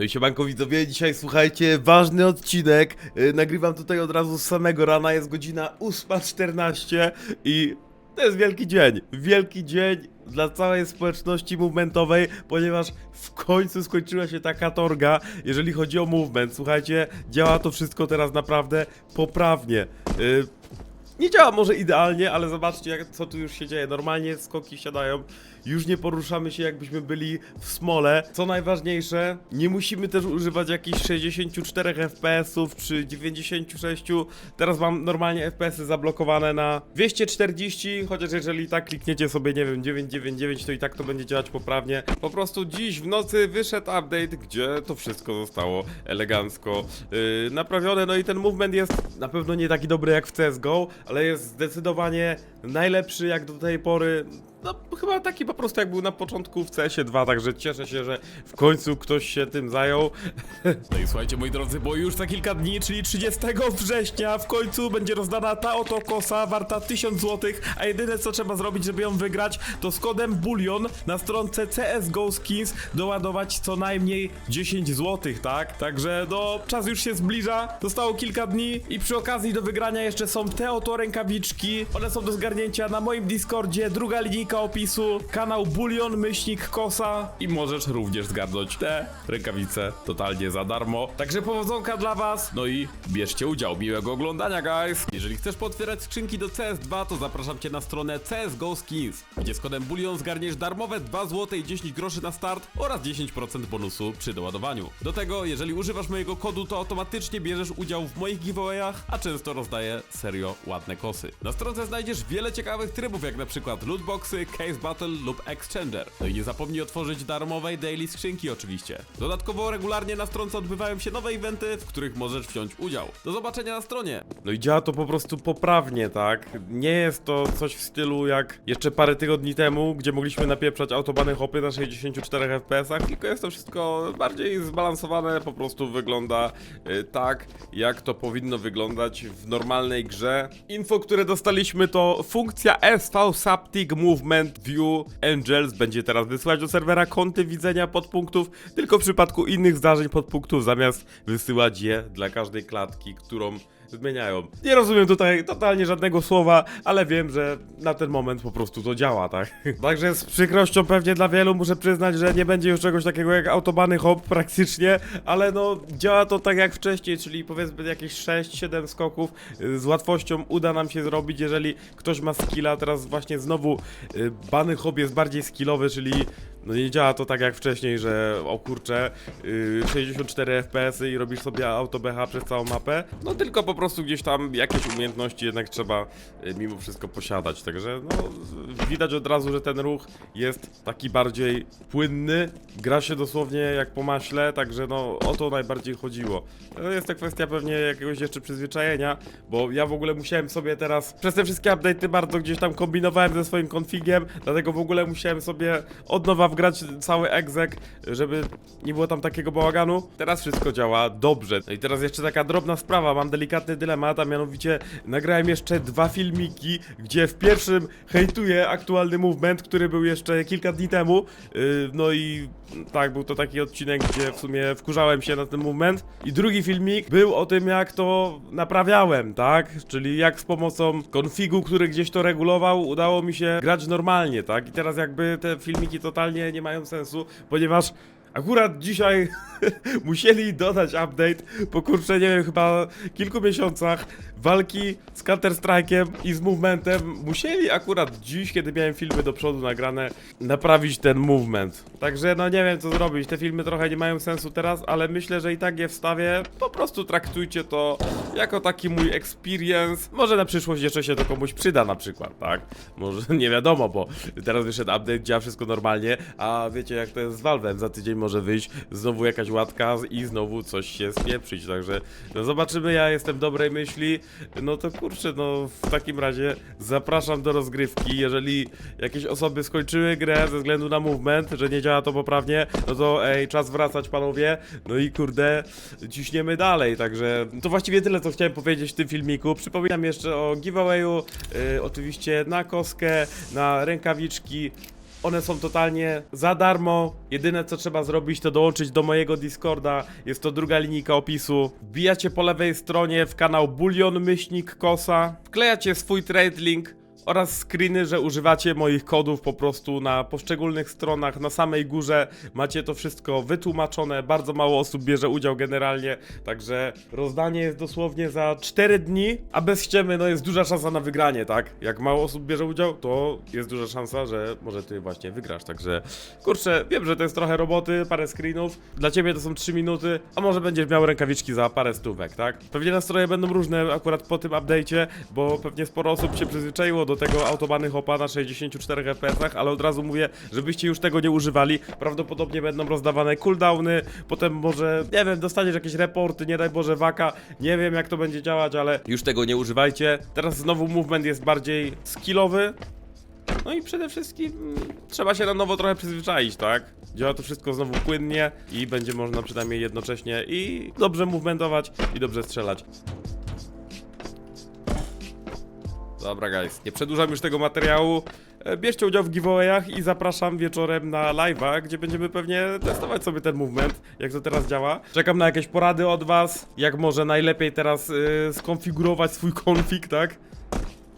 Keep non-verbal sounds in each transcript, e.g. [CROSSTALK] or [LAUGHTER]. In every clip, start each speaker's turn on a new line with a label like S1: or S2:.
S1: No i siemanko widzowie, dzisiaj słuchajcie, ważny odcinek. Yy, nagrywam tutaj od razu z samego rana, jest godzina 8.14 i to jest wielki dzień. Wielki dzień dla całej społeczności movementowej, ponieważ w końcu skończyła się ta katorga, jeżeli chodzi o movement. Słuchajcie, działa to wszystko teraz naprawdę poprawnie. Yy, nie działa może idealnie, ale zobaczcie jak, co tu już się dzieje. Normalnie skoki siadają, już nie poruszamy się jakbyśmy byli w smole. Co najważniejsze, nie musimy też używać jakichś 64 FPS-ów czy 96. Teraz mam normalnie FPS-y zablokowane na 240, chociaż jeżeli tak klikniecie sobie, nie wiem, 999, to i tak to będzie działać poprawnie. Po prostu dziś w nocy wyszedł update, gdzie to wszystko zostało elegancko yy, naprawione. No i ten movement jest na pewno nie taki dobry jak w CSGO, ale jest zdecydowanie najlepszy jak do tej pory. No, chyba taki po prostu jak był na początku w CS-ie 2, także cieszę się, że w końcu ktoś się tym zajął. No i słuchajcie, moi drodzy, bo już za kilka dni, czyli 30 września, w końcu będzie rozdana ta oto kosa warta 1000 zł, a jedyne co trzeba zrobić, żeby ją wygrać, to z kodem BULLION na stronce CSGO Skins doładować co najmniej 10 zł, tak? Także no, czas już się zbliża, zostało kilka dni i przy okazji do wygrania jeszcze są te oto rękawiczki. One są do zgarnięcia na moim Discordzie, druga linijka opisu, kanał Bullion, myślnik Kosa i możesz również zgarnąć te rękawice totalnie za darmo. Także powodzonka dla was, no i bierzcie udział. Miłego oglądania, guys! Jeżeli chcesz potwierać skrzynki do CS2, to zapraszam cię na stronę CSGO Skins, gdzie z kodem Bullion zgarniesz darmowe 2 zł i 10 groszy na start oraz 10% bonusu przy doładowaniu. Do tego, jeżeli używasz mojego kodu, to automatycznie bierzesz udział w moich giveawayach, a często rozdaję serio ładne kosy. Na stronce znajdziesz wiele ciekawych trybów, jak na przykład lootboxy, case battle lub exchanger. No i nie zapomnij otworzyć darmowej daily skrzynki oczywiście. Dodatkowo regularnie na stronce odbywają się nowe eventy, w których możesz wziąć udział. Do zobaczenia na stronie. No i działa to po prostu poprawnie, tak? Nie jest to coś w stylu jak jeszcze parę tygodni temu, gdzie mogliśmy napieprzać autobany hopy na 64 FPS-ach, tylko jest to wszystko bardziej zbalansowane, po prostu wygląda y, tak, jak to powinno wyglądać w normalnej grze. Info, które dostaliśmy to funkcja SV Saptic Movement View Angels będzie teraz wysyłać do serwera kąty widzenia podpunktów, tylko w przypadku innych zdarzeń podpunktów, zamiast wysyłać je dla każdej klatki, którą zmieniają. Nie rozumiem tutaj totalnie żadnego słowa, ale wiem, że na ten moment po prostu to działa, tak? [LAUGHS] Także z przykrością pewnie dla wielu muszę przyznać, że nie będzie już czegoś takiego jak autobany hop praktycznie, ale no działa to tak jak wcześniej, czyli powiedzmy jakieś 6-7 skoków z łatwością uda nam się zrobić, jeżeli ktoś ma skilla, teraz właśnie znowu y, bany hop jest bardziej skillowy, czyli no nie działa to tak jak wcześniej, że o kurczę, yy, 64 FPS i robisz sobie autobecha przez całą mapę. No tylko po prostu gdzieś tam jakieś umiejętności jednak trzeba yy, mimo wszystko posiadać. Także no widać od razu, że ten ruch jest taki bardziej płynny. Gra się dosłownie jak po maśle, także no o to najbardziej chodziło. To jest to kwestia pewnie jakiegoś jeszcze przyzwyczajenia, bo ja w ogóle musiałem sobie teraz przez te wszystkie update'y bardzo gdzieś tam kombinowałem ze swoim konfigiem, dlatego w ogóle musiałem sobie od nowa wgrać cały exec, żeby nie było tam takiego bałaganu. Teraz wszystko działa dobrze. No i teraz jeszcze taka drobna sprawa, mam delikatny dylemat, a mianowicie nagrałem jeszcze dwa filmiki, gdzie w pierwszym hejtuję aktualny movement, który był jeszcze kilka dni temu. Yy, no i tak, był to taki odcinek, gdzie w sumie wkurzałem się na ten movement. I drugi filmik był o tym, jak to naprawiałem, tak? Czyli jak z pomocą konfigu, który gdzieś to regulował, udało mi się grać normalnie, tak? I teraz jakby te filmiki totalnie nie mają sensu, ponieważ akurat dzisiaj [LAUGHS] musieli dodać update po kurczę, nie wiem, chyba kilku miesiącach walki z Counter-Strike'em i z movementem. Musieli akurat dziś, kiedy miałem filmy do przodu nagrane, naprawić ten movement. Także no nie wiem co zrobić, te filmy trochę nie mają sensu teraz, ale myślę, że i tak je wstawię. Po prostu traktujcie to jako taki mój experience. Może na przyszłość jeszcze się to komuś przyda na przykład, tak? Może [LAUGHS] nie wiadomo, bo teraz wyszedł update, działa wszystko normalnie, a wiecie jak to jest z Valve'em, za tydzień może wyjść. Znowu jakaś łatka i znowu coś się spieprzyć, także no zobaczymy, ja jestem dobrej myśli, no to kurczę, no w takim razie zapraszam do rozgrywki, jeżeli jakieś osoby skończyły grę ze względu na movement, że nie działa to poprawnie, no to ej, czas wracać panowie, no i kurde, ciśniemy dalej, także to właściwie tyle, co chciałem powiedzieć w tym filmiku, przypominam jeszcze o giveawayu, y, oczywiście na koskę, na rękawiczki, One są totalnie za darmo. Jedyne co trzeba zrobić to dołączyć do mojego Discorda. Jest to druga linijka opisu. Wbijacie po lewej stronie w kanał Bulion Myślnik Kosa. Wklejacie swój trade link oraz screeny, że używacie moich kodów po prostu na poszczególnych stronach, na samej górze. Macie to wszystko wytłumaczone. Bardzo mało osób bierze udział generalnie, także rozdanie jest dosłownie za 4 dni, a bez ściemy no jest duża szansa na wygranie, tak? Jak mało osób bierze udział, to jest duża szansa, że może ty właśnie wygrasz, także kurczę, wiem, że to jest trochę roboty, parę screenów. Dla ciebie to są 3 minuty, a może będziesz miał rękawiczki za parę stówek, tak? Pewnie nastroje będą różne akurat po tym update'cie, bo pewnie sporo osób się przyzwyczaiło do tego autobany hopa na 64 fps, ale od razu mówię, żebyście już tego nie używali. Prawdopodobnie będą rozdawane cooldowny, potem może, nie wiem, dostaniesz jakieś reporty, nie daj Boże waka, nie wiem jak to będzie działać, ale już tego nie używajcie. Teraz znowu movement jest bardziej skillowy, no i przede wszystkim mm, trzeba się na nowo trochę przyzwyczaić, tak? Działa to wszystko znowu płynnie i będzie można przynajmniej jednocześnie i dobrze movementować i dobrze strzelać. Dobra guys, nie przedłużam już tego materiału. E, Bierzcie udział w giveawayach i zapraszam wieczorem na live'a, gdzie będziemy pewnie testować sobie ten movement, jak to teraz działa. Czekam na jakieś porady od was, jak może najlepiej teraz y, skonfigurować swój config, tak?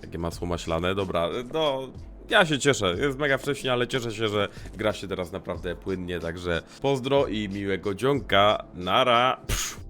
S1: Jakie masło maślane, dobra, no... Ja się cieszę, jest mega wcześnie, ale cieszę się, że gra się teraz naprawdę płynnie, także pozdro i miłego dzionka, nara! Psz.